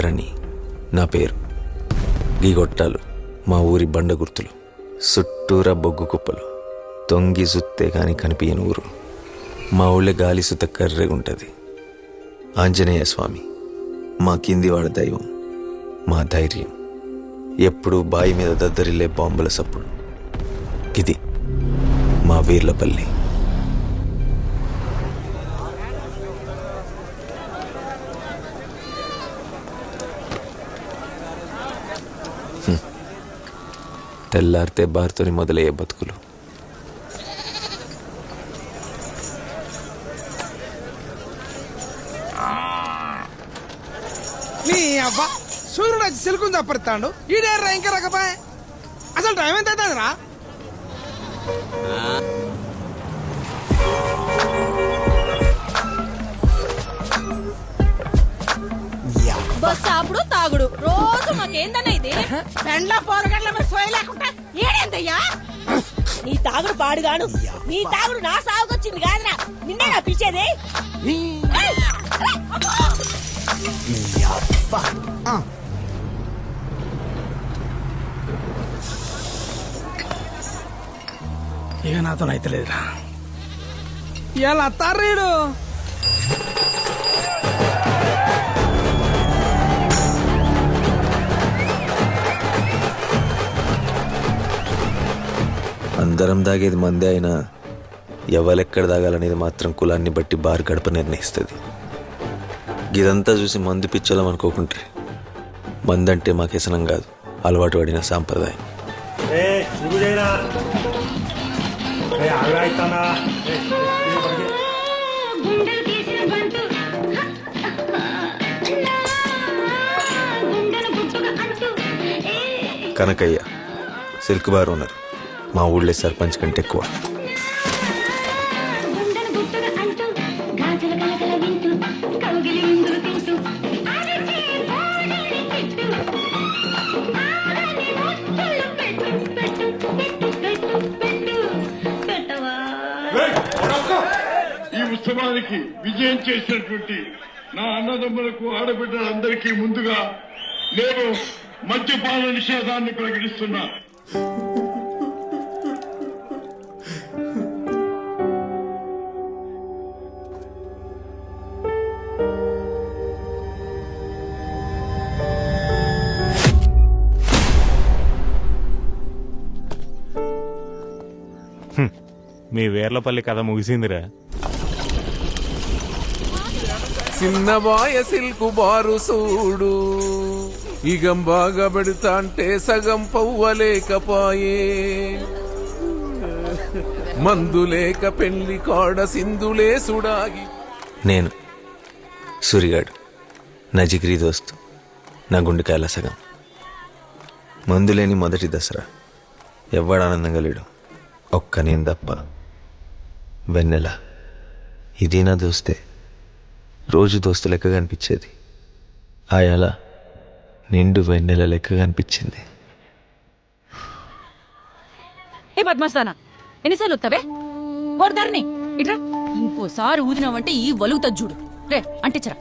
ధరణి నా పేరు. గీ గొట్టాలు మా ఊరి బండ గుర్తులు చుట్టూరా బొగ్గు కుప్పలు తొంగి సుత్తే కానీ కనిపించని ఊరు. మా ఊళ్ళో గాలి సుత కర్రెగుంటది ఆంజనేయ స్వామి మా కిందివాడ దైవం మా ధైర్యం. ఎప్పుడు బాయి మీద దద్దరిల్లే బాంబుల సప్పుడు. ఇది మా వీర్లపల్లి. తెల్లారితే బారుతోని మొదలయ్యే బతుకులు. నీ అవ్వ సూర్యుడు వచ్చి సిలుకుని తప్పడతాడు ఈడేర్రా ఇంకా రకపోయే? అసలు టైం ఎంత అవుతుంది రా బస్ ఆపుడు తాగుడు. రోజు మాకేందన్న ఇది? పెండ్ల పోరగడ్ల లేకుండా ఏడేందయ్యా నీ తాగుడు పాడుగాను. నీ తాగుడు నా సాగుకొచ్చింది కాదురా. నిన్నే నా పిలిచేది! ఇక నాతో అయితే లేదురా ఇలా అత్తారీడు అందరం దాగేది మందే అయినా ఎవరెక్కడ దాగాలనేది మాత్రం కులాన్ని బట్టి బార్ గడప నిర్ణయిస్తుంది. ఇదంతా చూసి మందు పిచ్చోళం అనుకోకుంటే మందంటే మాకు వ్యసనం కాదు. అలవాటు పడిన సాంప్రదాయం. Kanakayya silk bar owner. మా ఊళ్ళో సర్పంచ్ కంటే ఎక్కువ. ఈ ఉత్సవానికి విజయం చేసినటువంటి నా అన్నదమ్ములకు ఆడబిడ్డలందరికీ ముందుగా నేను మద్యపాన నిషేధాన్ని ప్రకటిస్తున్నా. మీ వేర్లపల్లి కథ ముగిసిందిరా. చిన్నబాయ సిల్కు బారు సూడు. ఇగం బాగా పెడతా అంటే సగం పవ్వలేకపాయే మందు లేక పెళ్ళి కాడ సింధులే సుడాగి. నేను సూరిగాడు నా జిగిరి దోస్తు నా గుండెకాయల సగం. మందులేని మొదటి దసరా ఎవ్వడు ఆనందంగా లేడు. ఒక్క నేను తప్ప. వెన్నెల. ఇది నా దోస్తే? రోజు దోస్తు లెక్క కనిపించేది. ఆయాల నిండు వెన్నెల లెక్క కనిపించింది. ఏ పద్మస్థాన ఎన్నిసార్లు వస్తావే? వరదర్ని ఇట్రా. ఇంకోసారి ఊదినావంటే ఈ వలుగుతా చూడు. రే అంటించరా.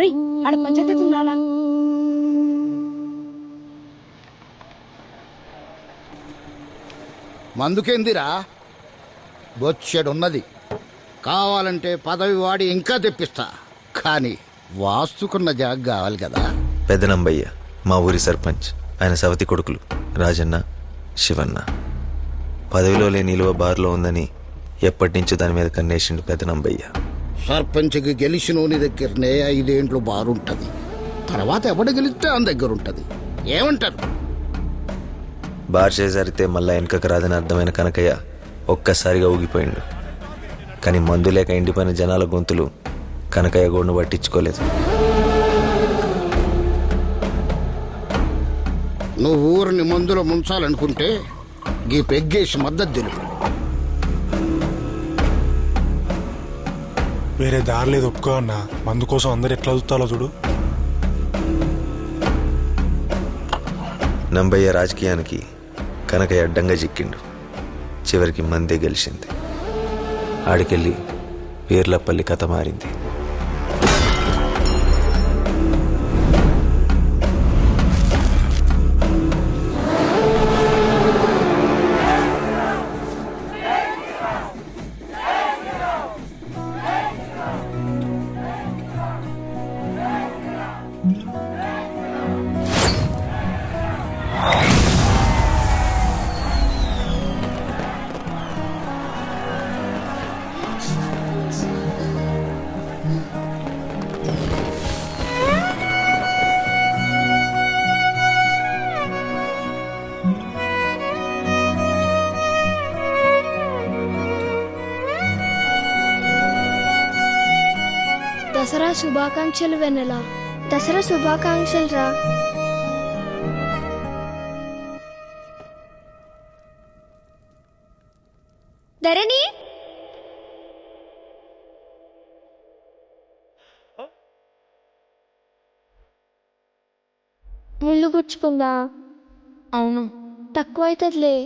రే ఆడ పంచాయతీ ఉండాలా? మందుకేందిరా? బొచ్చెడున్నది. కావాలంటే పదవి వాడి ఇంకా తెప్పిస్తా. కానీ వాస్తుకున్న జాగ కావాలి కదా. పెదనంబయ్య మా ఊరి సర్పంచ్ ఆయన సవతి కొడుకులు రాజన్న శివన్న. పదవిలో లేని నిలువ బార్లో ఉందని ఎప్పటి నుంచో దాని మీద కన్నేసిండు పెదనంబయ్య. సర్పంచ్కి గెలిచినోని దగ్గరనే ఐదేండ్లు బారుంటది తర్వాత ఎవడు గెలిస్తే ఆయన దగ్గర ఉంటది. ఏమంటారు? బార్ చేజారితే మళ్ళా వెనకకు రాదని అర్థమైన కనకయ్య ఒక్కసారిగా ఊగిపోయిండు. కానీ మందు లేక ఎండిపోయిన జనాల గొంతులు కనకయ్య గోడును పట్టించుకోలేదు. నువ్వు ఊరిని మందులో ముంచాలనుకుంటే గీ పెగ్గేసి మద్దతు తెలుపు. వేరే దారి లేదు ఒప్పుకో అన్న. మందు కోసం అందరు ఎట్లా చూస్తాలో చూడు. నంబయ్య రాజకీయానికి కనకయ్య అడ్డంగా చిక్కిండు. చివరికి మందే గెలిచింది. ఆడికెళ్ళి వీర్లపల్లి కథ మారింది. దసరా శుభాకాంక్షలు వెన్నెల. దసరా శుభాకాంక్షలు రా. ధరణి? ముళ్ళు గుచ్చుకుందా? అవును. తక్కువ అవుతుందిలే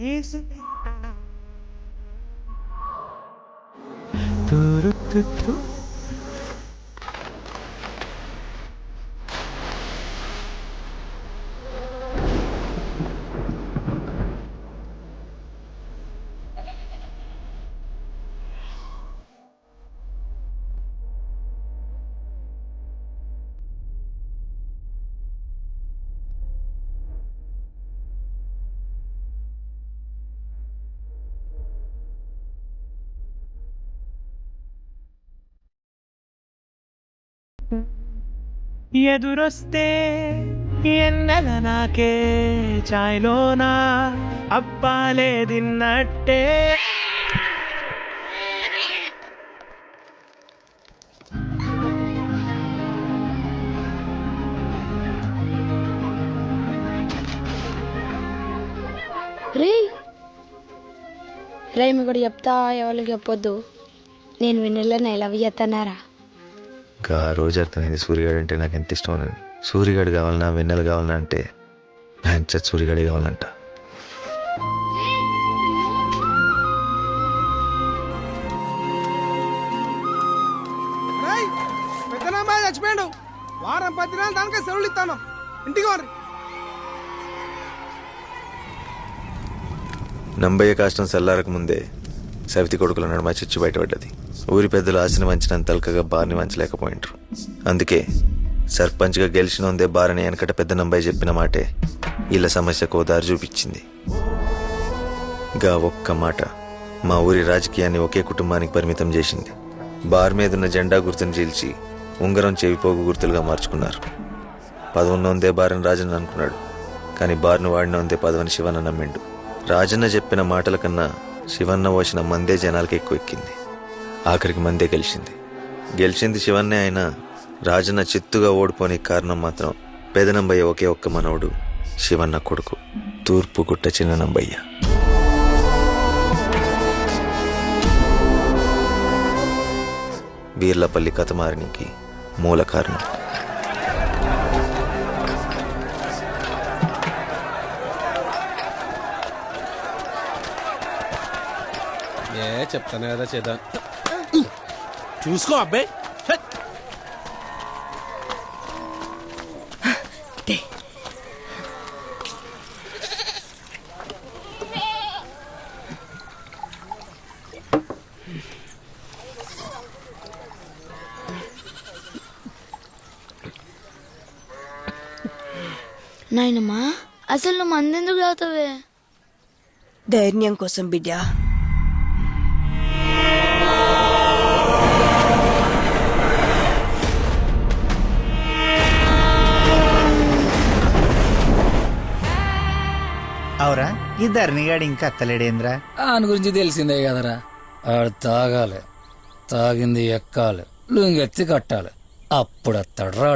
Yes. Do, do, do, do. ఎదురొస్తే ఎన్నెల నాకే చాయ్లోనా అప్పాలే తిన్నట్టే రే రే మీ కూడా చెప్తా ఎవరికి చెప్పొద్దు. నేను వెన్నెల లవ్ చేస్తున్నారా ఇంకా ఆ రోజు అర్థమైంది సూర్యగాడు అంటే నాకు ఎంత ఇష్టం అని. సూర్యగాడు కావాలన్నా వెన్నెల కావాలన్నా అంటే మ్యాంచర్ సూర్యగాడే కావాలంట. చచ్చిపోయాడు. వారం పది నెలలు దానికే సెలవులు ఇస్తాను. ఇంటికి వారి నంబయ్య కాష్టం చల్లారక ముందే సవితి కొడుకుల నడుమ చిచ్చు బయటపడ్డది. ఊరి పెద్దలు ఆశని వంచినంత తలకగా బార్ని వంచలేకపోయింటారు అందుకే సర్పంచ్గా గెలిచినోందే బారని వెనకట పెద్ద నంబాయి చెప్పిన మాటే ఇలా సమస్యకు దారి చూపించింది. గా ఒక్క మాట మా ఊరి రాజకీయాన్ని ఒకే కుటుంబానికి పరిమితం చేసింది. బార్ మీదున్న జెండా గుర్తును చీల్చి ఉంగరం చెవిపోగు గుర్తులుగా మార్చుకున్నారు. పదవున్నోందే బారని రాజన్న అనుకున్నాడు. కానీ బార్ను వాడినోందే పదవని శివన్న నమ్మిండు. రాజన్న చెప్పిన మాటల కన్నా శివన్న పోసిన మందే జనాలకి ఎక్కువ ఎక్కింది ఆఖరికి మందే గెలిచింది. గెలిచింది శివన్నే అయినా రాజన్న చిత్తుగా ఓడిపోని కారణం మాత్రం పెదనంబయ్య ఒకే ఒక్క మనవడు శివన్న కొడుకు తూర్పు గుట్ట చిన్ననంబయ్య. వీర్లపల్లి కథ మారనికి మూల కారణం. చెప్తాను కదా చేద్దాం. చూసుకో అబ్బాయి నాయనమ్మా అసలు నువ్వు మందెందుకు తాగుతావే ధైర్యం కోసం బిడ్డ. ఈ ధరణిగాడు ఇంకా అత్తలేడేంద్రా? ఆయన గురించి తెలిసిందే కదరా. ఆడు తాగాలి. తాగింది ఎక్కాలి. లుంగెత్తి కట్టాలి. అప్పుడు అత్తడు రాడు.